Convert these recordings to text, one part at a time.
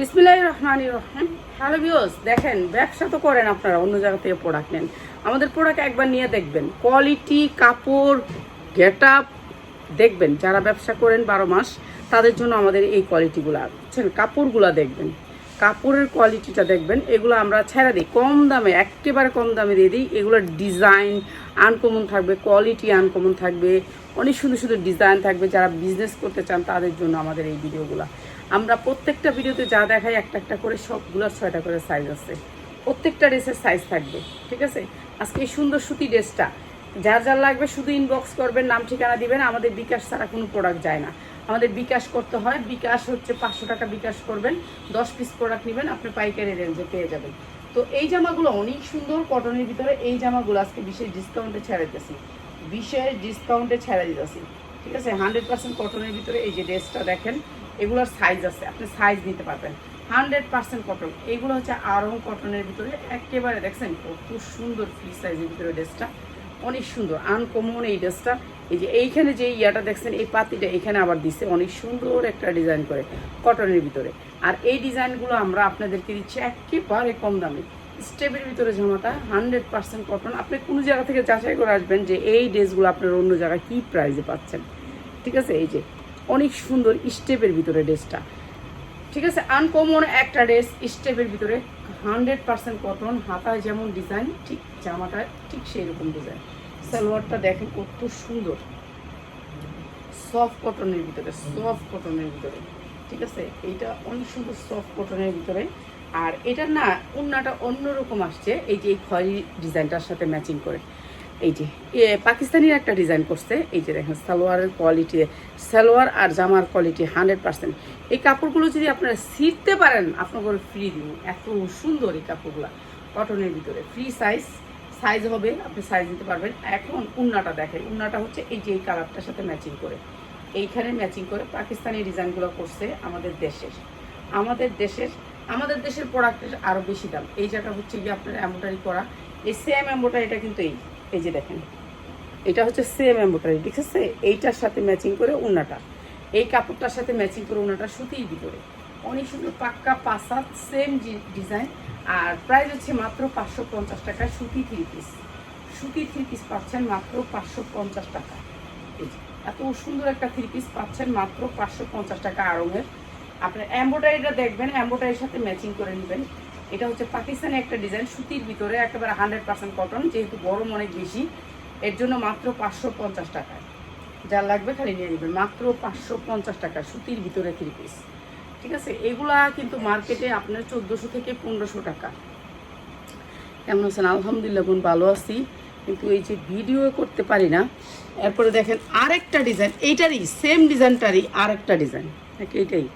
বিসমিল্লাহ রহমান রহিম। হ্যালো বিওস দেখেন, ব্যবসা তো করেন আপনারা, অন্য জায়গা থেকে প্রোডাক্ট নেন। আমাদের প্রোডাক্ট একবার নিয়ে দেখবেন। কোয়ালিটি কাপড় গেট দেখবেন, যারা ব্যবসা করেন বারো মাস, তাদের জন্য আমাদের এই কোয়ালিটিগুলো বুঝছেন? কাপড়গুলো দেখবেন। কাপড়ের কোয়ালিটিটা দেখবেন। এগুলো আমরা ছেড়ে দিই। কম দামে, একেবারে কম দামে দিয়ে দিই। এগুলোর ডিজাইন আনকমন থাকবে কোয়ালিটি আনকমন থাকবে। অনেক সুন্দর সুন্দর ডিজাইন থাকবে। যারা বিজনেস করতে চান, তাদের জন্য আমাদের এই ভিডিওগুলো আমরা প্রত্যেকটা ভিডিওতে যা দেখাই একটা একটা করে সবগুলোর ছয়টা করে সাইজ আছে। প্রত্যেকটা ড্রেসের সাইজ থাকবে, ঠিক আছে? আজকে এই সুন্দর সুতি ড্রেসটা যার যার লাগবে শুধু ইনবক্স করবেন, নাম, ঠিকানা দিবেন, আমাদের বিকাশ ছাড়া কোনো প্রোডাক্ট যায় না। আমাদের বিকাশ করতে হয়, বিকাশ হচ্ছে পাঁচশো টাকা বিকাশ করবেন, দশ পিস প্রোডাক্ট নেবেন, আপনি পাইকারি রেঞ্জে পেয়ে যাবেন। তো এই জামাগুলো অনেক সুন্দর কটনের ভিতরে এই জামাগুলো আজকে বিশেষ ডিসকাউন্টে ছেড়ে দিতেছি। বিশেষ ডিসকাউন্টে ছেড়ে দিতেছি, ঠিক আছে? হান্ড্রেড পার্সেন্ট কটনের ভিতরে এই যে ড্রেসটা দেখেন এগুলোর সাইজ আছে, আপনি সাইজ নিতে পারবেন। হান্ড্রেড পার্সেন্ট কটন এগুলো হচ্ছে আরং কটনের ভিতরে। একেবারে দেখছেন কত সুন্দর ফ্রি সাইজের ভিতরে ড্রেসটা অনেক সুন্দর আনকমন এই ড্রেসটা এই যে এইখানে যে ইয়াটা দেখছেন, এই পাতিটা এখানে আবার দিচ্ছে অনেক সুন্দর একটা ডিজাইন করে কটনের ভিতরে। আর এই ডিজাইনগুলো আমরা আপনাদেরকে দিচ্ছি একেবারে কম দামে। স্টেপের ভিতরে জামাটা হান্ড্রেড পার্সেন্ট কটন আপনি কোনো জায়গা থেকে যাচাই করে আসবেন যে এই ড্রেসগুলো আপনার অন্য জায়গায় কী প্রাইসে পাচ্ছেন। ঠিক আছে? এই যে অনেক সুন্দর স্টেপের ভিতরে ড্রেসটা। ঠিক আছে? আনকমন একটা ড্রেস স্টেপের ভিতরে হান্ড্রেড পার্সেন্ট কটন হাতায় যেমন ডিজাইন ঠিক জামাটা ঠিক সেই রকম ডিজাইন সালোয়ারটা দেখেন কত সুন্দর। সফট কটনের ভিতরে সফট কটনের ভিতরে। ঠিক আছে? এইটা অনেক সুন্দর সফট কটনের ভিতরে। আর এটা না অন্যটা অন্যরকম আসছে, এই যে এই খয়েরি ডিজাইনটার সাথে ম্যাচিং করে। এই যে পাকিস্তানির একটা ডিজাইন করছে। এই যে দেখেন, সালোয়ারের কোয়ালিটি সালোয়ার আর জামার কোয়ালিটি হান্ড্রেড পার্সেন্ট এই কাপড়গুলো যদি আপনারা ছিঁড়তে পারেন আপনাদের ফ্রি দিন এত সুন্দর এই কাপড়গুলো। কটনের ভিতরে ফ্রি সাইজ সাইজ হবে, আপনি সাইজ দিতে পারবেন। এখন উন্নাটা দেখেন উন্নাটা হচ্ছে এই যে এই কালারটার সাথে ম্যাচিং করে। এইখানে ম্যাচিং করে পাকিস্তানি ডিজাইনগুলো করছে আমাদের দেশের। আমাদের দেশের আমাদের দেশের প্রোডাক্টের আরও বেশি দাম। এই জায়গা হচ্ছে গিয়ে আপনার এম্বোটারি করা। এই সেম এম্বোটারিটা কিন্তু এই। এই যে দেখেন, এটা হচ্ছে সেম এম্বোটারি ঠিক আছে? এইটার সাথে ম্যাচিং করে উন্নাটা এই কাপড়টার সাথে ম্যাচিং করে উন্নাটা সুতির ভিতরে। অনেক সুন্দর পাক্কা পাসাদ সেম ডিজাইন আর প্রাইস হচ্ছে মাত্র পাঁচশো পঞ্চাশ টাকা সুতি থ্রি পিস সুতি থ্রি পিস পাচ্ছেন মাত্র পাঁচশো পঞ্চাশ টাকা। এত সুন্দর একটা থ্রি পিস পাচ্ছেন মাত্র পাঁচশো পঞ্চাশ টাকা আড়ঙের। আপনার এম্বোটারিটা দেখবেন এম্বোটারির সাথে ম্যাচিং করে নেবেন। এটা হচ্ছে পাকিস্তানি একটা ডিজাইন সুতির ভিতরে একেবারে হান্ড্রেড পার্সেন্ট কটন যেহেতু গরম অনেক বেশি, এর জন্য মাত্র পাঁচশো পঞ্চাশ টাকায় যা লাগবে খালি নিয়ে নেবেন, মাত্র পাঁচশো পঞ্চাশ টাকা, সুতির ভিতরে থ্রি পিস ঠিক আছে? এগুলা কিন্তু মার্কেটে আপনার চোদ্দোশো থেকে পনেরোশো টাকা। কেমন আছেন? আলহামদুলিল্লাহ, বোন, ভালো আছি। কিন্তু এই যে ভিডিও করতে পারি না, এরপরে দেখেন আরেকটা ডিজাইন এইটারই সেম ডিজাইনটারই আরেকটা ডিজাইন এইটাই?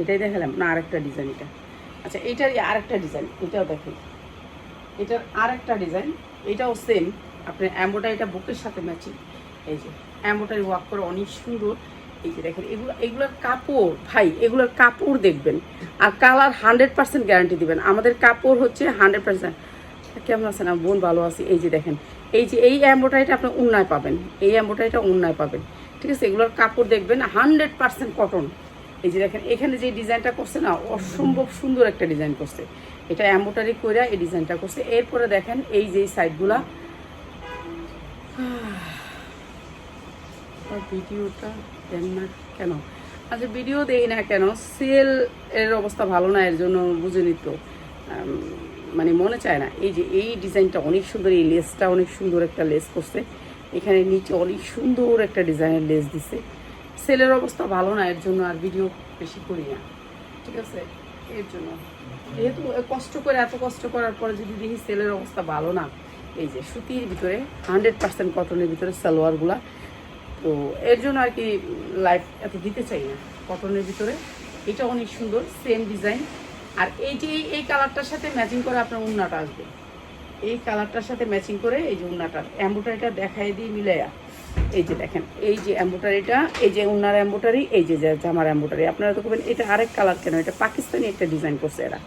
এটাই দেখালাম না, আরেকটা ডিজাইন এটা। আচ্ছা এইটারই আরেকটা ডিজাইন এটাও দেখেন। এটার আরেকটা ডিজাইন এটাও সেম আপনার অ্যাম্বোটারিটা বুকের সাথে ম্যাচিং এই যে অ্যাম্বোটারি ওয়াক করে অনেক সুন্দর। এই যে দেখেন, এগুলো, এগুলোর কাপড়, ভাই, এগুলোর কাপড় দেখবেন। আর কালার হান্ড্রেড পার্সেন্ট গ্যারান্টি দিবেন। আমাদের কাপড় হচ্ছে হান্ড্রেড পার্সেন্ট কেমন আছেন? আমার বোন ভালো আছি। এই যে দেখেন, এই যে, এই অ্যাম্বোটারিটা আপনি উন্নয় পাবেন। এই অ্যাম্বোটারিটা উন্নয় পাবেন। ঠিক আছে? এগুলোর কাপড় দেখবেন হান্ড্রেড পার্সেন্ট কটন এই যে দেখেন, এখানে যে ডিজাইনটা করছে না, অসম্ভব সুন্দর একটা ডিজাইন করছে। এটা অ্যাম্বোটারি করে এই ডিজাইনটা করছে। এরপরে দেখেন এই যে সাইডগুলা। ভিডিওটা দেন না কেন? আচ্ছা ভিডিও দেই না কেন? সেল এর অবস্থা ভালো না, এর জন্য বুঝে নিত। মানে মনে চায় না। এই যে এই ডিজাইনটা অনেক সুন্দর, এই লেসটা অনেক সুন্দর একটা লেস করছে। এখানে নিচে অনেক সুন্দর একটা ডিজাইনের লেস দিছে। সেলের অবস্থা ভালো না, এর জন্য আর ভিডিও বেশি করি না। ঠিক আছে? এর জন্য। যেহেতু কষ্ট করে, এত কষ্ট করার পরে যদি দেখি সেলের অবস্থা ভালো না, এই যে সুতির ভিতরে হান্ড্রেড পার্সেন্ট কটনের ভিতরে সালোয়ারগুলা, তো এর জন্য আর কি লাইফ এত দিতে চাই না। কটনের ভিতরে, এটা অনেক সুন্দর সেম ডিজাইন আর এই যে এই- কালারটার সাথে ম্যাচিং করে আপনার উন্নাটা আসবে। এই কালারটার সাথে ম্যাচিং করে এই যে উন্নাটার অ্যাম্বোটারিটা দেখাই দিই মিলাইয়া। এই যে দেখেন, এই যে অ্যাম্বোটারিটা এই যে উন্নার অ্যাম্বোটারি এই যে জামার অ্যাম্বোটারি আপনারা তো করবেন এটা আরেক কালার কেন? এটা পাকিস্তানি একটা ডিজাইন করছে এরা।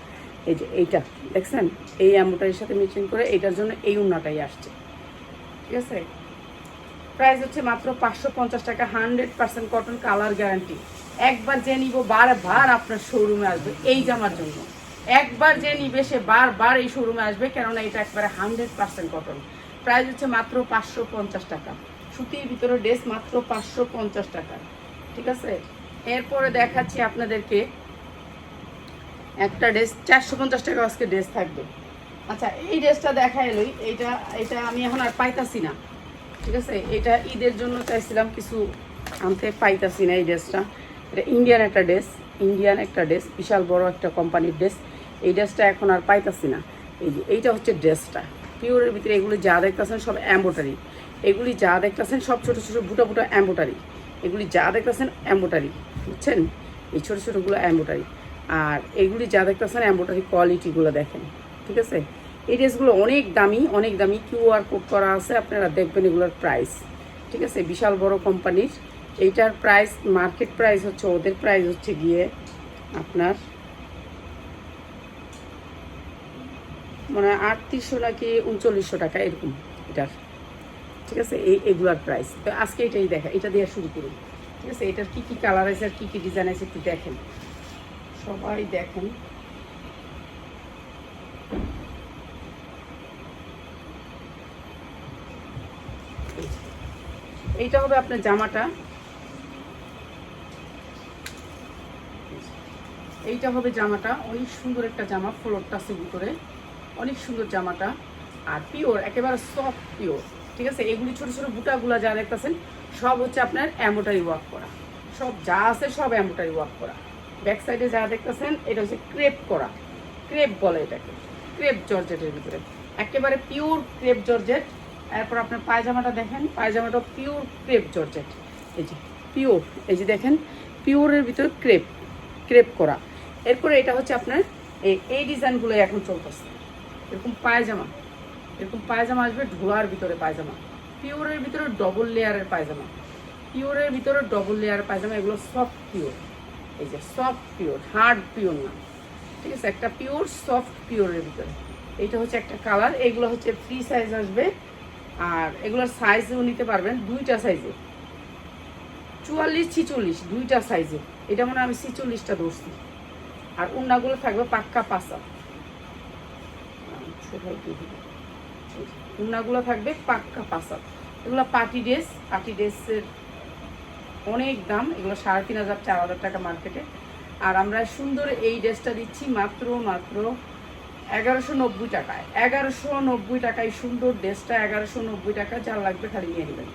এই যে এইটা, দেখছেন? এই অ্যাম্বোটারির সাথে ম্যাচিং করে এটার জন্য এই উন্নাটাই আসছে। ঠিক আছে? প্রাইস হচ্ছে মাত্র পাঁচশো পঞ্চাশ টাকা hundred percent cotton colour guarantee একবার যে নিব, বারবার আপনার শোরুমে আসবে এই জামার জন্য। একবার যে নিবে, সে বারবার এই শোরুমে আসবে, কেননা এটা একবারে হান্ড্রেড পার্সেন্ট কটন প্রাইস হচ্ছে মাত্র পাঁচশো পঞ্চাশ টাকা। সুতির ভিতরে ড্রেস মাত্র পাঁচশো পঞ্চাশ টাকা। ঠিক আছে? এরপরে দেখাচ্ছি আপনাদেরকে একটা ড্রেস, চারশো পঞ্চাশ টাকা আজকে ড্রেস থাকবে। আচ্ছা এই ড্রেসটা দেখা এলোই। এইটা, এটা আমি এখন আর পাইতাছি না। ঠিক আছে? এটা ঈদের জন্য চাইছিলাম কিছু আনতে, পাইতাছি না এই ড্রেসটা। এটা ইন্ডিয়ান একটা ড্রেস, ইন্ডিয়ান একটা ড্রেস, বিশাল বড় একটা কোম্পানির ড্রেস। এই ড্রেসটা এখন আর পাইতাছি না। এই যে, এইটা হচ্ছে ড্রেসটা। পিওরের ভিতরে এগুলি যা দেখতেছেন সব অ্যাম্বোটারি এগুলি যা দেখতেছেন সব ছোটো ছোটো বুটা বুটা অ্যাম্বোটারি এগুলি যা দেখতেছেন অ্যাম্বোটারি বুঝছেন? এই ছোটো ছোটোগুলো অ্যাম্বোটারি আর এগুলি যা দেখতেছেন অ্যাম্বোটারি কোয়ালিটিগুলো দেখেন, ঠিক আছে? এই ড্রেসগুলো অনেক দামি অনেক দামি। কিউআর কোড করা আছে, আপনারা দেখবেন এগুলোর প্রাইস ঠিক আছে? বিশাল বড় কোম্পানির এইটার প্রাইস মার্কেট প্রাইস হচ্ছে, ওদের প্রাইস হচ্ছে গিয়ে আপনার মানে আটত্রিশশো নাকি উনচল্লিশশো টাকা, এরকম এটার। ঠিক আছে? এই, এগুলার প্রাইস তো আজকে এটাই দেখা, এটা দিয়ে শুরু করুন। ঠিক আছে? এটার কী কী কালার আছে আর কী কী ডিজাইন আছে একটু দেখেন। সবাই দেখেন। এইটা হবে আপনার জামাটা। এইটা হবে জামাটা। অনেক সুন্দর একটা জামা ফ্লোরটা আছে ভিতরে অনেক সুন্দর জামাটা আর পিওর একেবারে সফট পিওর ঠিক আছে? এগুলি ছোট ছোট বুটাগুলা যা দেখতেছেন, সব হচ্ছে আপনার অ্যাম্বোটারি ওয়ার্ক করা। সব যা আছে সব অ্যাম্বোটারি ওয়ার্ক করা। ব্যাক সাইডে যা দেখতেছেন, এটা হচ্ছে ক্রেপ করা। ক্রেপ বলে এটাকে। ক্রেপ জর্জেটের ভিতরে। একেবারে পিওর ক্রেপ জর্জেট এরপর আপনার পায়জামাটা দেখেন, পায়জামাটা পিওর ক্রেপ জর্জেট এই যে পিওর এই যে দেখেন পিওরের ভিতরে ক্রেপ ক্রেপ করা। এরপরে এটা হচ্ছে আপনার এই এই ডিজাইনগুলো এখন চলতেছে। এরকম পায়জামা এরকম পায়জামা আসবে ঢোলার ভিতরে পায়জামা। পিওরের ভিতরে ডবল লেয়ারের পায়জামা। পিওরের ভিতরে ডবল লেয়ারের পায়জামা, এগুলো সফট পিওর এই যে সফট পিওর হার্ড পিওর না। ঠিক আছে, একটা পিওর সফট পিওরের ভিতরে। এইটা হচ্ছে একটা কালার এগুলো হচ্ছে ফ্রি সাইজ আসবে। আর এগুলোর সাইজও নিতে পারবেন, দুইটা সাইজে চুয়াল্লিশ, ছিচল্লিশ, দুইটা সাইজে এটা মনে হয় আমি ছিচল্লিশটা ধরছি। আর উন্নাগুলো থাকবে পাক্কা পাসা উন্নাগুলো থাকবে পাক্কা পাসা এগুলো পার্টি ড্রেস, পার্টি ড্রেসের অনেক দাম। এগুলো সাড়ে তিন হাজার, চার হাজার টাকা মার্কেটে। আর আমরা সুন্দর এই ড্রেসটা দিচ্ছি মাত্র মাত্র এগারোশো নব্বই টাকায়। এগারোশো নব্বই টাকায় সুন্দর ড্রেসটা, এগারোশো নব্বই টাকা, যার লাগবে খালি নিয়ে নেবেন।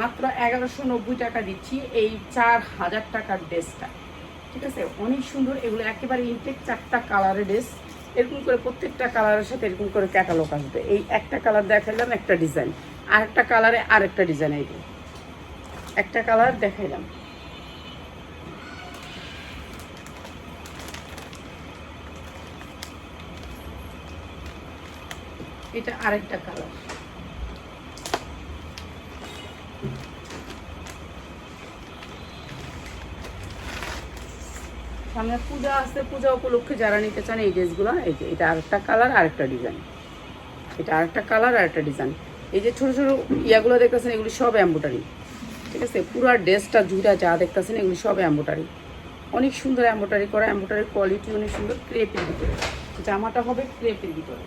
মাত্র এগারোশো নব্বই টাকা দিচ্ছি এই চার হাজার টাকার ড্রেসটা। ঠিক আছে? অনেক সুন্দর। এগুলো একেবারে ইনটেক চারটা কালারের ড্রেস। এরকম করে প্রত্যেকটা কালারের সাথে এরকম করে ক্যাটালগ আসবে। এই একটা কালার দেখাইলাম, একটা ডিজাইন আর একটা কালারে আরেকটা ডিজাইন আসবে একটা কালার দেখাইলাম। এটা আরেকটা কালার সামনে পূজা আসছে পূজা উপলক্ষে যারা নিতে চান এই ড্রেসগুলো, এই যে এটা আরেকটা কালার আরেকটা ডিজাইন এটা আরেকটা কালার আরেকটা ডিজাইন এই যে ছোটো ছোটো ইয়াগুলো দেখতেছেন, এগুলি সব অ্যাম্বোটারি ঠিক আছে? পুরো ড্রেসটা জুড়া যা দেখতেছেন, এগুলি সব অ্যাম্বোটারি অনেক সুন্দর অ্যাম্বোটারি করা অ্যাম্বোটারির কোয়ালিটি অনেক সুন্দর ক্রেপের ভিতরে। জামাটা হবে ক্রেপের ভিতরে।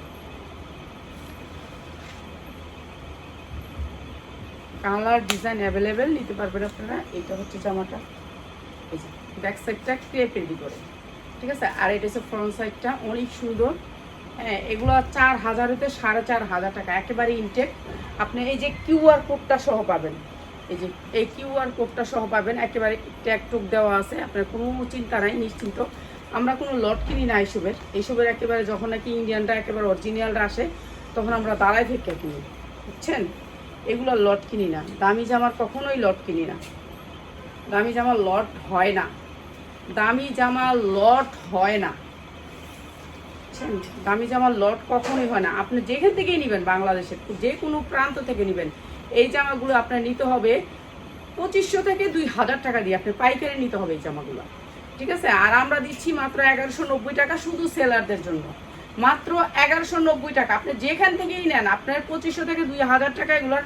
কালার ডিজাইন অ্যাভেলেবেল নিতে পারবেন আপনারা। এইটা হচ্ছে জামাটা। ব্যাক সাইডটা ক্রেপের করে ঠিক আছে? আর এটা হচ্ছে ফ্রন্ট সাইডটা অনেক সুন্দর। হ্যাঁ এগুলো চার হাজার হতে সাড়ে চার হাজার টাকা, একেবারে ইনটেক আপনি এই যে কিউআর কোডটা সহ পাবেন। এই যে, এই কিউআর কোডটা সহ পাবেন। একেবারে ট্যাগ টুক দেওয়া আছে। আপনার কোনো চিন্তা নাই, নিশ্চিন্ত। আমরা কোনো লট কিনি না এইসবের এইসবের একেবারে যখন নাকি ইন্ডিয়ানরা একেবারে অরিজিনালরা আসে, তখন আমরা দাঁড়ায় থেকে কিনি। বুঝছেন? এগুলো লট কিনি না। দামি জামার কখনোই লট কিনি না। দামি জামার লট হয় না। দামি জামা লট হয় না। দামি জামার লট কখনোই হয় না। আপনি যেখান থেকেই নেবেন বাংলাদেশের, যে কোনো প্রান্ত থেকে নেবেন, এই জামাগুলো আপনার নিতে হবে পঁচিশশো থেকে দুই হাজার টাকা দিয়ে। আপনি পাইকারি নিতে হবে এই জামাগুলো। ঠিক আছে? আর আমরা দিচ্ছি মাত্র এগারোশো নব্বই টাকা শুধু সেলারদের জন্য। মাত্র এগারোশো নব্বই টাকা। আপনি যেখান থেকেই নেন, আপনার পঁচিশশো থেকে দুই হাজার টাকা এগুলোর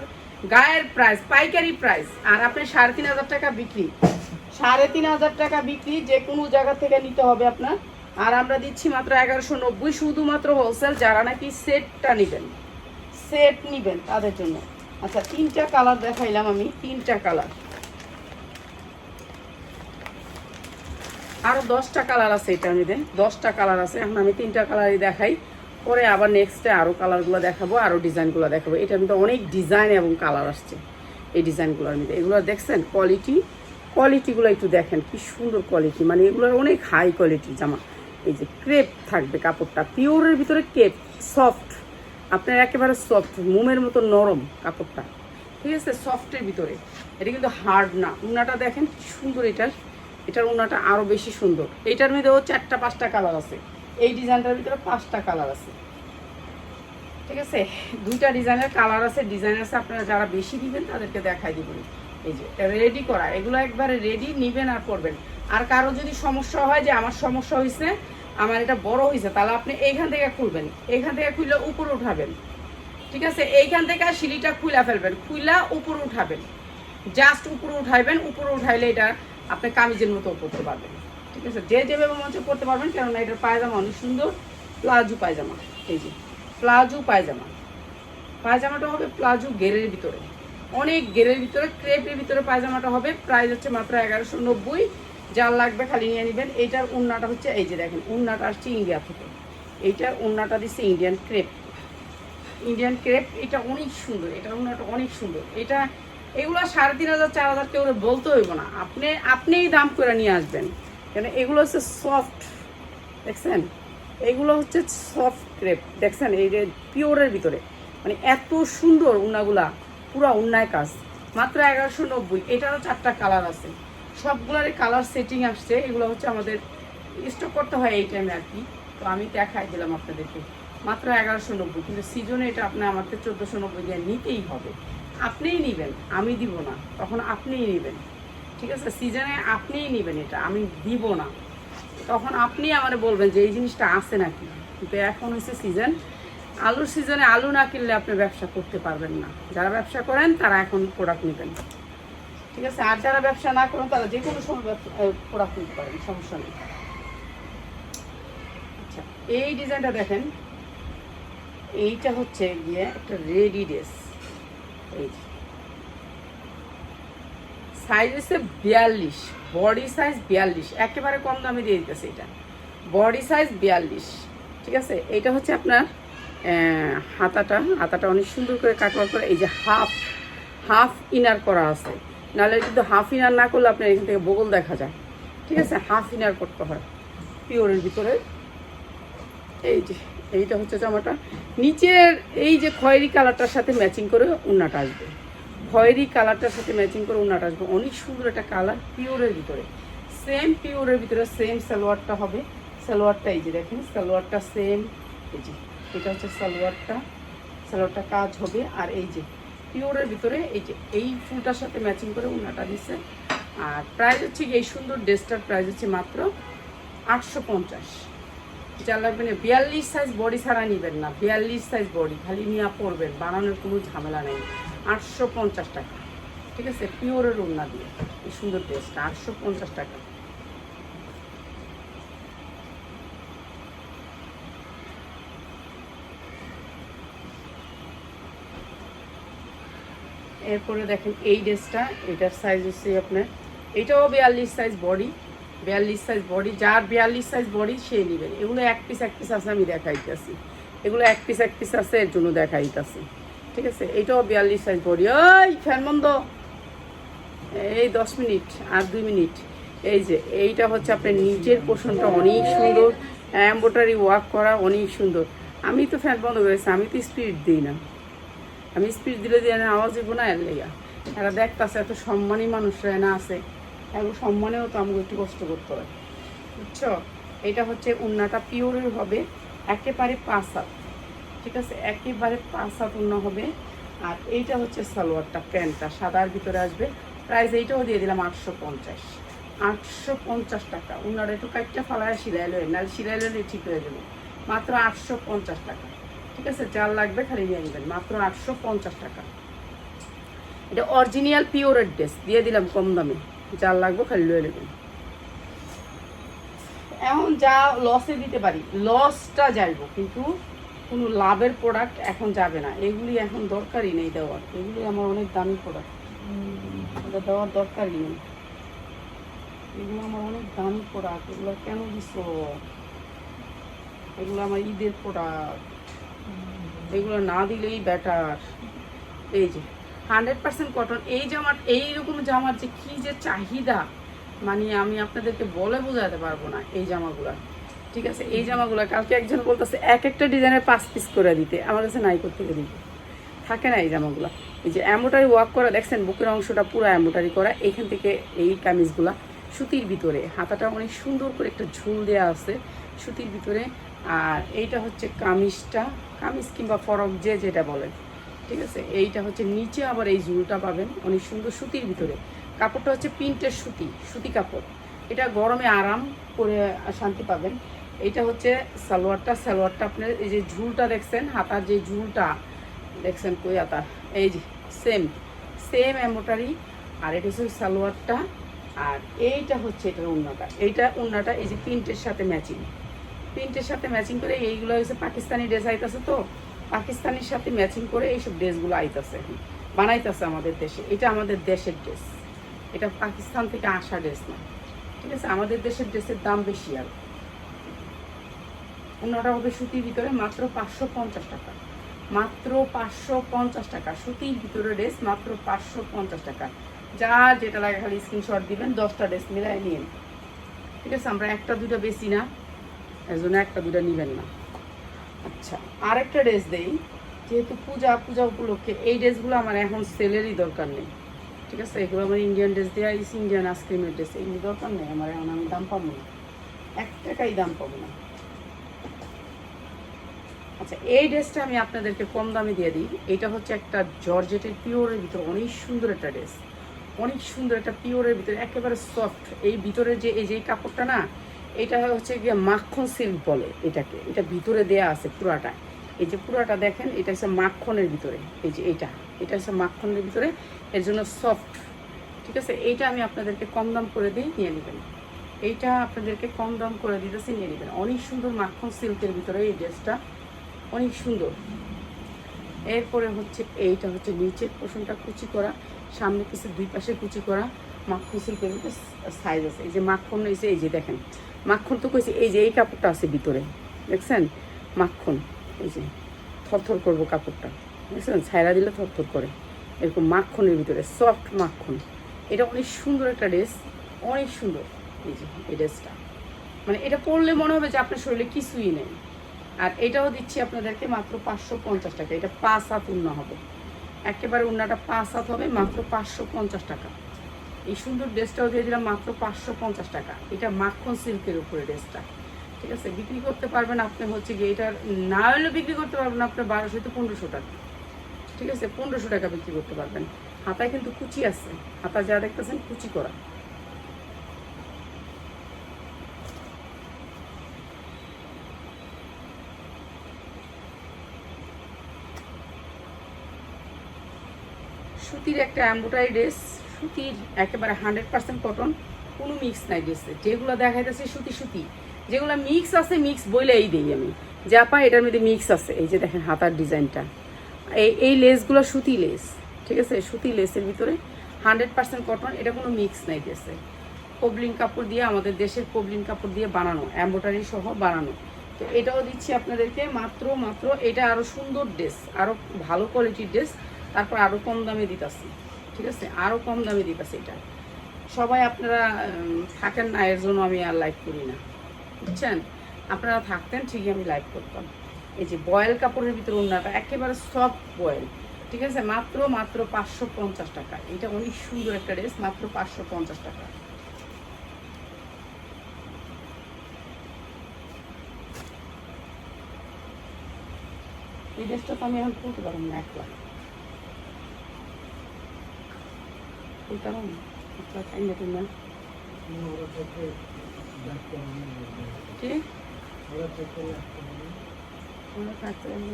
গায়ের প্রাইস পাইকারি প্রাইস আর আপনি সাড়ে তিন হাজার টাকা বিক্রি। সাড়ে তিন হাজার টাকা বিক্রি যে কোনো জায়গা থেকে নিতে হবে আপনার। আর আমরা দিচ্ছি মাত্র এগারোশো নব্বই শুধুমাত্র হোলসেল যারা নাকি সেটটা নেবেন। সেট নেবেন তাদের জন্য। আচ্ছা তিনটা কালার দেখাইলাম আমি, তিনটা কালার আরও দশটা কালার আছে এটার মধ্যে, দশটা কালার আছে। এখন আমি তিনটা কালারই দেখাই। পরে আবার নেক্সটে আরও কালারগুলো দেখাবো আরও ডিজাইনগুলো দেখাবো। এটার মধ্যে অনেক ডিজাইন এবং কালার আসছে এই ডিজাইনগুলোর মধ্যে। এগুলো দেখছেন কোয়ালিটি কোয়ালিটিগুলো একটু দেখেন, কি সুন্দর কোয়ালিটি মানে এগুলোর অনেক হাই কোয়ালিটি জামা। এই যে ক্রেপ থাকবে কাপড়টা পিওরের ভিতরে ক্রেপ সফট আপনার একেবারে সফট মোমের মতো নরম কাপড়টা। ঠিক আছে? সফটের ভিতরে। এটা কিন্তু হার্ড না। উনাটা দেখেন কি সুন্দর এটার এটার উনাটা আরও বেশি সুন্দর। এইটার মধ্যেও চারটা, পাঁচটা কালার আছে। এই ডিজাইনটার ভিতরে পাঁচটা কালার আছে। ঠিক আছে? দুইটা ডিজাইনের কালার আছে। ডিজাইন আছে আপনারা যারা বেশি দিবেন, তাদেরকে দেখাই দিবেন। এই যে রেডি করা। এগুলো একবারে রেডি নিবেন আর করবেন। আর কারও যদি সমস্যা হয় যে, আমার সমস্যা হয়েছে আমার এটা বড় হয়েছে তাহলে আপনি এইখান থেকে খুলবেন। এইখান থেকে খুলে উপরে উঠাবেন। ঠিক আছে? এইখান থেকে সিঁড়িটা খুলে ফেলবেন। খুইলা উপরে উঠাবেন। জাস্ট উপরে উঠাইবেন। উপরে উঠাইলে এটা আপনি কামিজের মতো করতে পারবেন। ঠিক আছে? যে যেভাবে মঞ্চে করতে পারবেন, কেননা এটার পায়জামা অনেক সুন্দর। প্লাজো পায়জামা। এই যে, প্লাজো পায়জামা। পায়জামাটা হবে প্লাজো গেরের ভিতরে। অনেক গেরের ভিতরে, ক্রেপের ভিতরে পায়জামাটা হবে। প্রাইস হচ্ছে মাত্র এগারোশো নব্বই। যার লাগবে খালি নিয়ে নেবেন। এইটার উন্নাটা হচ্ছে, এই যে দেখেন, উন্নাটা আসছে ইন্ডিয়া থেকে। এইটার উন্নাটা দিচ্ছে ইন্ডিয়ান ক্রেপ। ইন্ডিয়ান ক্রেপ, এটা অনেক সুন্দর, এটা উন্নাটা অনেক সুন্দর। এটা, এগুলো সাড়ে তিন হাজার, চার হাজার কেউ বলতে হইব না। আপনি, আপনিই দাম করে নিয়ে আসবেন। কেন, এগুলো হচ্ছে সফট দেখছেন? এগুলো হচ্ছে সফট ক্রেপ। দেখছেন, এই যে পিওরের ভিতরে। মানে এত সুন্দর উন্নাগুলা। পুরো অন্যায় কাজ। মাত্র এগারোশো নব্বই, এটারও চারটা কালার আছে। সবগুলোরই কালার সেটিং আসছে, এগুলো হচ্ছে আমাদের স্টক করতে হয় এই টাইমে আর কি। তো আমি দেখাই দিলাম আপনাদেরকে। মাত্র এগারোশো নব্বই, কিন্তু সিজনে এটা আপনি আমাকে চোদ্দোশো নব্বই দিয়ে নিতেই হবে। আপনিই নেবেন, আমি দিব না। তখন আপনিই নেবেন। ঠিক আছে? সিজনে আপনিই নেবেন এটা, আমি দিব না। তখন আপনি আমার বলবেন যে এই জিনিসটা আছে নাকি? কিন্তু এখন হচ্ছে সিজন আলুর সিজনে আলু না কিনলে আপনি ব্যবসা করতে পারবেন না। যারা ব্যবসা করেন, তারা এখন প্রোডাক্ট নেবেন। ঠিক আছে? আর যারা ব্যবসা না করেন, তারা যে কোনো সময় প্রোডাক্ট নিতে পারেন, সমস্যা নেই। আচ্ছা এই ডিজাইনটা দেখেন। এইটা হচ্ছে গিয়ে একটা রেডি ড্রেস। এই সাইজ হচ্ছে বিয়াল্লিশ। বডি সাইজ বিয়াল্লিশ। একেবারে কম দামে দিয়ে দিতেছে এটা। বডি সাইজ বিয়াল্লিশ। ঠিক আছে? এটা হচ্ছে আপনার হাতাটা হাতাটা অনেক সুন্দর করে কাটওয়ার করে, এই যে হাফ হাফ ইনার করা আছে। নাহলে কিন্তু হাফ ইনার না করলে আপনার এখান থেকে বগল দেখা যায়। ঠিক আছে? হাফ ইনার করতে হয়। পিওরের ভিতরে। এই যে, এইটা হচ্ছে জামাটা। নিচের এই যে খয়েরি কালারটার সাথে ম্যাচিং করে উন্নাটা আসবে। খয়েরি কালারটার সাথে ম্যাচিং করে উন্নাটা আসবে। অনেক সুন্দর একটা কালার পিওরের ভিতরে। সেম পিওরের ভিতরে, সেম সালোয়ারটা হবে। সালোয়ারটা এই যে দেখেন, সালোয়ারটা সেম। এই যে এটা হচ্ছে সালোয়ারটা। সালোয়ারটা কাজ হবে। আর এই যে পিওরের ভিতরে এই যে এই ফুলটার সাথে ম্যাচিং করে উন্নাটা দিচ্ছে আর প্রাইস হচ্ছে এই সুন্দর ড্রেসটার প্রাইস হচ্ছে মাত্র আটশো পঞ্চাশ। যা লাগবে না, বিয়াল্লিশ সাইজ বডি ছাড়া নিবেন না। বিয়াল্লিশ সাইজ বডি খালি নিয়ে পড়বেন বানানোর কোনো ঝামেলা নেই। আটশো পঞ্চাশ টাকা। ঠিক আছে? পিওরের ওড়না দিয়ে। এই সুন্দর ড্রেসটা, আটশো পঞ্চাশ টাকা। এরপরে দেখেন এই ড্রেসটা, এটার সাইজ হচ্ছে আপনার, এটাও বিয়াল্লিশ সাইজ বডি বিয়াল্লিশ সাইজ বডি যার বিয়াল্লিশ সাইজ বডি সে নেবেন এগুলো এক পিস এক পিস আছে আমি দেখাইতেছি। এগুলো এক পিস এক পিস আছে, এর জন্য দেখাইতেছি। ঠিক আছে? এটাও বিয়াল্লিশ সাইজ বডি ওই, ফ্যান বন্ধ। এই দশ মিনিট আর দুই মিনিট। এই যে, এইটা হচ্ছে আপনার নিচের পোষণটা অনেক সুন্দর। এম্বোটারি ওয়ার্ক করা অনেক সুন্দর। আমি তো ফ্যান বন্ধ করেছি, আমি তো স্পিড দিই না। আমি স্পিড দিলে দিয়ে না আওয়াজ দিব না এর লেগা। এরা দেখতেছে এত সম্মানী মানুষরা না আছে। এবং সম্মানেও তো আমাকে একটু কষ্ট করতে হয়। বুঝছ? এটা হচ্ছে উন্নাটা পিওরের হবে, একেবারে পাঁচ হাত। ঠিক আছে? একেবারে পাঁচ হাত উন্না হবে। আর এইটা হচ্ছে সালোয়ারটা, প্যান্টটা। সাদার ভিতরে আসবে। প্রাইস এইটাও দিয়ে দিলাম আটশো পঞ্চাশ। আটশো পঞ্চাশ টাকা। উনার একটু কাইটটা ফালায় সিলাই লয়, নাহলে সিলাই লইলে ঠিক হয়ে যাবে। মাত্র আটশো পঞ্চাশ টাকা। ঠিক আছে, যার লাগবে খালি নিয়ে নেবেন। মাত্র আটশো পঞ্চাশ টাকা। এটা অরিজিনাল পিওরের ড্রেস দিয়ে দিলাম কম দামে। যার লাগবে খালি লয়ে নেবেন। এখন যা লসে দিতে পারি লসটা যাইব, কিন্তু কোনো লাভের প্রোডাক্ট এখন যাবে না। এগুলি এখন দরকারই নেই দেওয়ার। এগুলি আমার অনেক দামি প্রোডাক্ট এটা দেওয়ার দরকারই নেই। এগুলো আমার অনেক দামি প্রোডাক্ট এগুলো কেন দিস এগুলো আমার ঈদের প্রোডাক্ট এগুলো না দিলেই বেটার এই যে হান্ড্রেড পার্সেন্ট কটন এই জামার এইরকম জামার যে কি যে চাহিদা মানে আমি আপনাদেরকে বলে বোঝাতে পারব না এই জামাগুলো। ঠিক আছে? এই জামাগুলো কালকে একজন বলতেছে, এক একটা ডিজাইনের পাঁচ পিস করে দিতে। আমার কাছে নাই করতে দিতে থাকে না এই জামাগুলো। এই যে অ্যাম্বোটারি ওয়ার্ক করা, দেখছেন, বুকের অংশটা পুরো অ্যাম্বোটারি করা, এখান থেকে এই কামিজগুলা সুতির ভিতরে। হাতাটা অনেক সুন্দর করে একটা ঝুল দেওয়া আছে সুতির ভিতরে। আর এইটা হচ্ছে কামিজটা, কামিজ কিংবা ফরক যে যেটা বলেন ঠিক আছে? এইটা হচ্ছে নিচে আবার এই ঝুলটা পাবেন, অনেক সুন্দর সুতির ভিতরে। কাপড়টা হচ্ছে প্রিন্টের সুতি সুতি কাপড়। এটা গরমে আরাম করে শান্তি পাবেন। এইটা হচ্ছে সালোয়ারটা সালোয়ারটা আপনার এই যে ঝুলটা দেখছেন, হাতার যে ঝুলটা, দেখছেন কই হাতা এই যে সেম সেম এমোটারি আর এটা হচ্ছে সালোয়ারটা। আর এইটা হচ্ছে এটার উন্নাটা এইটা উন্নাটা এই যে প্রিন্টের সাথে ম্যাচিং প্রিন্টের সাথে ম্যাচিং করে এইগুলো হচ্ছে পাকিস্তানি ড্রেস আইতাছে তো, পাকিস্তানির সাথে ম্যাচিং করে এইসব ড্রেসগুলো আইতাছে বানাইতেছে আমাদের দেশে। এটা আমাদের দেশের ড্রেস। এটা পাকিস্তান থেকে আসা ড্রেস না। ঠিক আছে, আমাদের দেশের ড্রেসের দাম বেশি আর। অন্যটা হবে সুতির ভিতরে মাত্র পাঁচশো পঞ্চাশ টাকা। মাত্র পাঁচশো পঞ্চাশ টাকা। সুতির ভিতরে ড্রেস মাত্র পাঁচশো পঞ্চাশ টাকা। যা যেটা লাগে খালি স্ক্রিনশট দিবেন, দশটা ড্রেস মিলাই নিন ঠিক আছে, আমরা একটা দুটো বেশি না। এর একটা দুটো নেবেন না। আচ্ছা আরেকটা ড্রেস দেই। যেহেতু পূজা পূজা উপলক্ষে এই ড্রেসগুলো আমার এখন সেলেরই দরকার নেই। ঠিক আছে? এগুলো আমার ইন্ডিয়ান ড্রেস দেওয়া ইস ইন্ডিয়ান আইসক্রিমের ড্রেস। এগুলো দরকার নেই, আমার এখন আমি দাম পাবো না। এক টাকাই দাম পাবো না। আচ্ছা এই ড্রেসটা আমি আপনাদেরকে কম দামে দিয়ে দিই। এটা হচ্ছে একটা জর্জেটের পিওরের ভিতরে, অনেক সুন্দর একটা ড্রেস। অনেক সুন্দর একটা পিওরের ভিতরে, একেবারে সফট এই ভিতরে যে, এই যে কাপড়টা না এটা হচ্ছে গিয়ে মাখন সিল্ক বলে এটাকে। এটা ভিতরে দেয়া আছে পুরাটা। এই যে পুরাটা দেখেন, এটা হচ্ছে মাখনের ভিতরে। এই যে এটা এটা হচ্ছে মাখনের ভিতরে। এর জন্য সফট ঠিক আছে? এইটা আমি আপনাদেরকে কম দাম করে দিয়ে নিয়ে নেবেন। এইটা আপনাদেরকে কম দাম করে দিতেছি, নিয়ে নেবেন। অনেক সুন্দর মাখন সিল্কের ভিতরে এই ড্রেসটা। অনেক সুন্দর। এরপরে হচ্ছে, এইটা হচ্ছে নিচের পোষণটা কুচি করা। সামনে পিছে দুই পাশে কুচি করা মাখন সিল্কের ভিতরে সাইজ আছে। এই যে মাখন এসে এই যে দেখেন। মাখন তো কইছি, এই যে এই কাপড়টা আছে ভিতরে, দেখছেন? মাখন, এই যে, থরথর করব কাপড়টা, দেখছেন? ছায়রা দিলে থরথর করে, এরকম মাখনের ভিতরে সফট মাখন। এটা অনেক সুন্দর একটা ড্রেস, অনেক সুন্দর, এই যে, এই ড্রেসটা। মানে এটা পরলে মনে হবে যে আপনার শরীরে কিছুই নেই। আর এটাও দিচ্ছি আপনাদেরকে মাত্র পাঁচশো পঞ্চাশ টাকা, এটা পাঁচ হাত উন্না হবে। একেবারে উন্নাটা পাঁচ হাত হবে, মাত্র পাঁচশো পঞ্চাশ টাকা। এই সুন্দর ড্রেসটাও দিয়ে দিলাম মাত্র পাঁচশো পঞ্চাশ টাকা। এটা মাখন সিল্কের উপরে ড্রেসটা। ঠিক আছে? বিক্রি করতে পারবেন আপনি হচ্ছে গিয়ে এটা না হলেও বিক্রি করতে পারবেন আপনার বারোশো তো পনেরোশো টাকা। ঠিক আছে? পনেরোশো টাকা বিক্রি করতে পারবেন। হাতায় কিন্তু কুচি আছে। হাতা যা দেখতেছেন কুচি করা। সুতির একটা এম্ব্রয়ডারি ড্রেস। সুতির একেবারে হান্ড্রেড পার্সেন্ট কটন কোনো মিক্স নাই ড্রেসে যেগুলো দেখা যাচ্ছে সুতি সুতি। যেগুলো মিক্স আছে মিক্স বইলেই দিই আমি। যা পাই এটার মধ্যে মিক্স আছে। এই যে দেখেন হাতার ডিজাইনটা। এই এই লেসগুলো সুতি লেস ঠিক আছে? সুতি লেসের ভিতরে হান্ড্রেড পার্সেন্ট কটন এটা কোনো মিক্স নাই ড্রেসে কবলিন কাপড় দিয়ে আমাদের দেশের কবলিন কাপড় দিয়ে বানানো এম্ব্রয়ডারি সহ বানানো। তো এটাও দিচ্ছি আপনাদেরকে মাত্র মাত্র। এটা আরও সুন্দর ড্রেস আরও ভালো কোয়ালিটির ড্রেস তারপর আরও কম দামে দিতেছি। ঠিক আছে? আরও কম দামে দিতেছি এটা। সবাই আপনারা থাকেন না, এর জন্য আমি আর লাইক করি না। বুঝছেন? আপনারা থাকতেন, ঠিকই আমি লাইক করতাম। এই যে বয়েল কাপড়ের ভিতরে ওড়নাটা, একেবারে সফট বয়েল ঠিক আছে? মাত্র মাত্র পাঁচশো পঞ্চাশ টাকা। এটা অনেক সুন্দর একটা ড্রেস মাত্র পাঁচশো পঞ্চাশ টাকা। এই ড্রেসটা তো আমি এখন পরতে পারব না, একলা। না একলা খাই না তুমি কি আমরা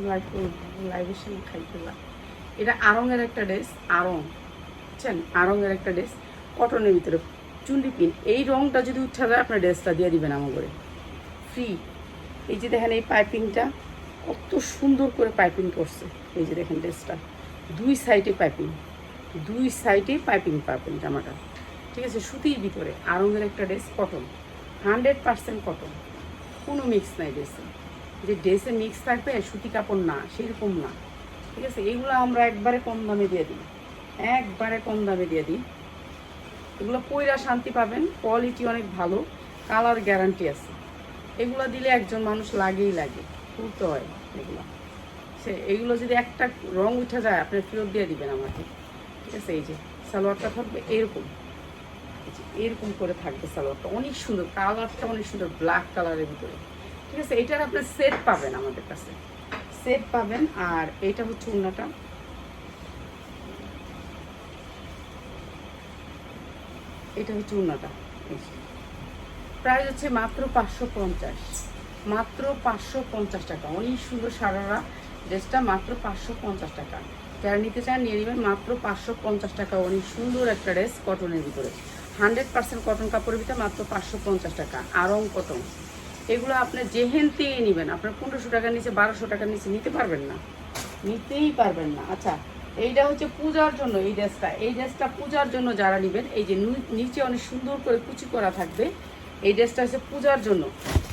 লাইভ লাইভের সঙ্গে খাই ফেললাম এটা আরঙের একটা ড্রেস, আরং। বুঝছেন? আরঙের একটা ড্রেস, কটনের ভিতরে। চুন্ডি পিন এই রংটা যদি উঠা যায়, আপনার ড্রেসটা দিয়ে দিবেন আমাকে ফ্রি এই যে দেখেন এই পাইপিংটা, কত সুন্দর করে পাইপিং করছে। এই যে দেখেন ড্রেসটা। দুই সাইডে পাইপিং। দুই সাইডে পাইপিং পাবেন জামাটা। ঠিক আছে, সুতির ভিতরে, আরঙের একটা dress cotton hundred percent cotton কোনো মিক্স নাই ড্রেসে যে ড্রেসে মিক্স থাকবে, সুতি কাপড় না, সেরকম না। ঠিক আছে, এগুলো আমরা একবারে কম দামে দিয়ে দিই। একবারে কম দামে দিয়ে দিই। এগুলো পয়রা শান্তি পাবেন কোয়ালিটি অনেক ভালো কালার গ্যারান্টি আছে। এগুলো দিলে একজন মানুষ লাগেই লাগে তুলতে হয় এগুলো। সে, এগুলো যদি একটা রং উঠে যায়, আপনি ফেরত দিয়ে দিবেন আমাকে। ঠিক আছে এই যে, সালোয়ারটা থাকবে এরকম। এরকম করে থাকবে সালোয়ারটা। অনেক সুন্দর কালারটা, অনেক সুন্দর ব্ল্যাক কালারের ভিতরে। ঠিক আছে? এটার আপনি সেট পাবেন আমাদের কাছে। সেট পাবেন আর এটা হচ্ছে উন্নাটা এটা হচ্ছে উন্নাটা প্রাইস হচ্ছে মাত্র পাঁচশো পঞ্চাশ। মাত্র পাঁচশো পঞ্চাশ টাকা। অনেক সুন্দর সারারা ড্রেসটা মাত্র পাঁচশো পঞ্চাশ টাকা। যারা নিতে চান নিয়ে নেবেন মাত্র পাঁচশো পঞ্চাশ টাকা। অনেক সুন্দর একটা ড্রেস কটনের ভিতরে। হান্ড্রেড পার্সেন্ট কটন কাপড়ের ভিতরে মাত্র পাঁচশো পঞ্চাশ টাকা। আরং কটন। এগুলো আপনি যেহেন থেকে নেবেন, আপনার পনেরোশো টাকার নিচে, বারোশো টাকার নিচে নিতে পারবেন না। নিতেই পারবেন না। আচ্ছা এইটা হচ্ছে পূজার জন্য এই ড্রেসটা। এই ড্রেসটা পূজার জন্য যারা নেবেন, এই যে নিচে অনেক সুন্দর করে কুচি করা থাকবে, এই ড্রেসটা হচ্ছে পূজার জন্য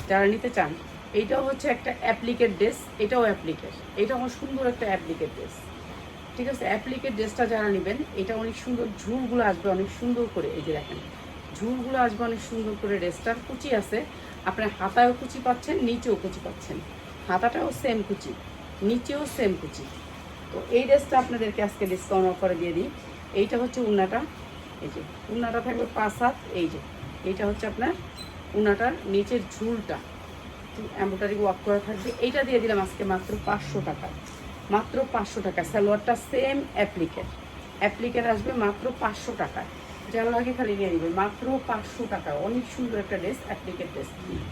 যারা নিতে চান। এইটাও হচ্ছে একটা অ্যাপ্লিকেট ড্রেস, এটাও অ্যাপ্লিকেট এটা আমার সুন্দর একটা অ্যাপ্লিকেট ড্রেস। ঠিক আছে, অ্যাপ্লিকেট ড্রেসটা যারা নেবেন, এটা অনেক সুন্দর, ঝুলগুলো আসবে অনেক সুন্দর করে, এই যে দেখেন। ঝুলগুলো আসবে অনেক সুন্দর করে, ড্রেসটার কুচি আছে। আপনার হাতায়ও কুচি পাচ্ছেন, নিচেও কুচি পাচ্ছেন। হাতাটাও সেম কুচি, নিচেও সেম কুচি। তো এই ড্রেসটা আপনাদেরকে আজকে ডিসকাউন্ট অফারে দিয়ে দিই। এইটা হচ্ছে উন্নাটা, এই যে, উন্নাটা থাকবে পাঁচ হাত, এই যে, এইটা হচ্ছে আপনার উন্নাটার নিচের ঝুলটা। এম্ব্রয়ডারি ওয়াক করা থাকবে, এইটা দিয়ে দিলাম আজকে মাত্র পাঁচশো টাকা। মাত্র পাঁচশো টাকা। সালোয়ারটা সেম অ্যাপ্লিকেট অ্যাপ্লিকেট আসবে মাত্র পাঁচশো টাকা। যার লাগে খালি নিয়ে নেবে। মাত্র পাঁচশো টাকা। অনেক সুন্দর একটা ড্রেস অ্যাপ্লিকেট ড্রেস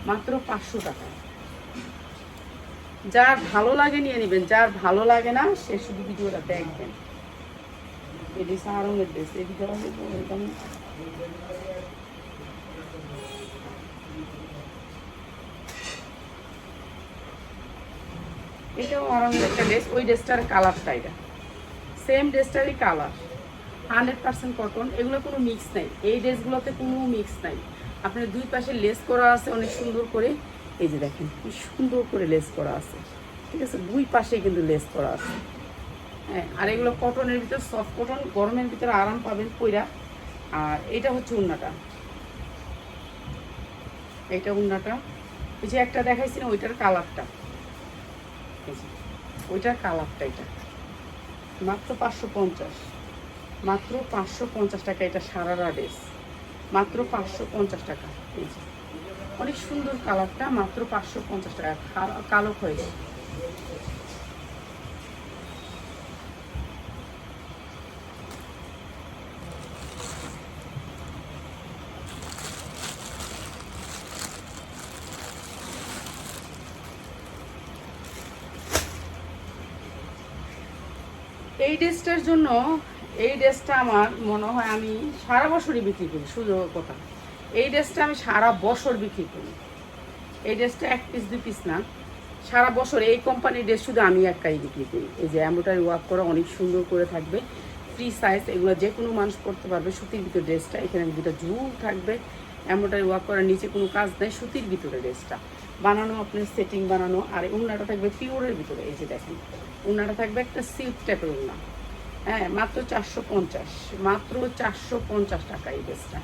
মাত্র পাঁচশো টাকা। যার ভালো লাগে নিয়ে নেবেন। যার ভালো লাগে না, সে শুধু ভিডিওটা দেখবেন। এটি সারঙের ড্রেস এদিকে হবে এটাও আরামের একটা ড্রেস ওই ড্রেসটার কালারটা এটা। সেম ড্রেসটারই কালার হান্ড্রেড পার্সেন্ট কটন এগুলো কোনো মিক্স নাই। এই ড্রেসগুলোতে কোনো মিক্স নাই। আপনার দুই পাশে লেস করা আছে অনেক সুন্দর করে। এই যে দেখেন, কি সুন্দর করে লেস করা আছে। ঠিক আছে? দুই পাশে কিন্তু লেস করা আছে। হ্যাঁ আর এগুলো কটনের ভিতর সফট কটন গরমের ভিতরে আরাম পাবেন পইরা আর এটা হচ্ছে উন্নাটা। এইটা উন্নাটা। এই যে একটা দেখাইছি না, ওইটার কালারটা যে, ওইটার কালারটা এটা। মাত্র পাঁচশো পঞ্চাশ। মাত্র পাঁচশো পঞ্চাশ টাকা এটা সারারা ড্রেস। মাত্র পাঁচশো পঞ্চাশ টাকা কেজি অনেক সুন্দর কালারটা মাত্র পাঁচশো পঞ্চাশ টাকা। কালো হয়েছে। এই ড্রেসটার জন্য, এই ড্রেসটা আমার মনে হয় আমি সারা বছরই বিক্রি করি শুধু কথা। এই ড্রেসটা আমি সারা বছর বিক্রি করি। এই ড্রেসটা এক পিস দুই পিস না। সারা বছর এই কোম্পানির ড্রেস শুধু আমি একটাই বিক্রি করি। এই যে এম্ব্রয়ডারি ওয়ার্ক করা অনেক সুন্দর করে থাকবে। ফ্রি সাইজ এগুলো যে কোনো মানুষ পরতে পারবে। সুতির ভিতরে ড্রেসটা, এখানে দুটো ঝুল থাকবে। এম্ব্রয়ডারি ওয়ার্ক করার নিচে কোনো কাজ নেই, সুতির ভিতরে ড্রেসটা। বানানো আপনার সেটিং বানানো, আর উন্নাটা থাকবে পিওরের ভিতরে, এই যে দেখেন। উন্নাটা থাকবে একটা সিল্ক টাইপের উন্না। হ্যাঁ মাত্র চারশো পঞ্চাশ, মাত্র চারশো পঞ্চাশ টাকা এই ড্রেসটা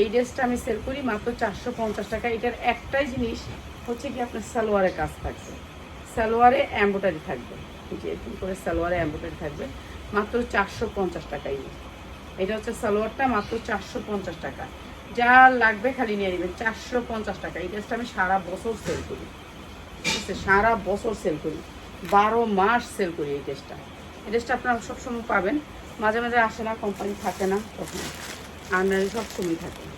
এই ড্রেসটা আমি সেল করি মাত্র চারশো পঞ্চাশ টাকা। এটার একটাই জিনিস হচ্ছে কি আপনার সালোয়ারের কাজ থাকবে। সালোয়ারে এম্ব্রয়ডারি থাকবে। যে এরকম করে সালোয়ারে এম্ব্রয়ডারি থাকবে। মাত্র চারশো পঞ্চাশ টাকাই এটা হচ্ছে সালোয়ারটা, মাত্র চারশো পঞ্চাশ টাকা। যা লাগবে খালি নিয়ে নেবেন। চারশো পঞ্চাশ টাকা। এই ড্রেসটা আমি সারা বছর সেল করি। ঠিক আছে? সারা বছর সেল করি। বারো মাস সেল করি এই ড্রেসটা। এই ড্রেসটা আপনারা সবসময় পাবেন। মাঝে মাঝে আসে না কোম্পানি থাকে না তখন। নাহলে সবসময় থাকে।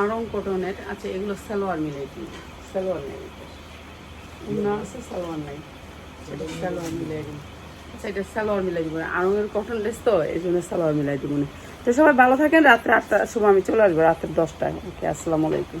আরং কটনের আছে এগুলো সালোয়ার মিলাই দিই সালোয়ার নেই না আছে সালোয়ার নাই। এটা সালোয়ার মিলাই দিই আচ্ছা এটা সালোয়ার মিলাই দিব আরঙের কটন ড্রেস তো, এই জন্য সালোয়ার মিলাই দিব না। তো সবাই ভালো থাকেন, রাত্রে আটটার সময় আমি চলে আসব, রাত্রে দশটায়। ওকে, আসসালামু আলাইকুম।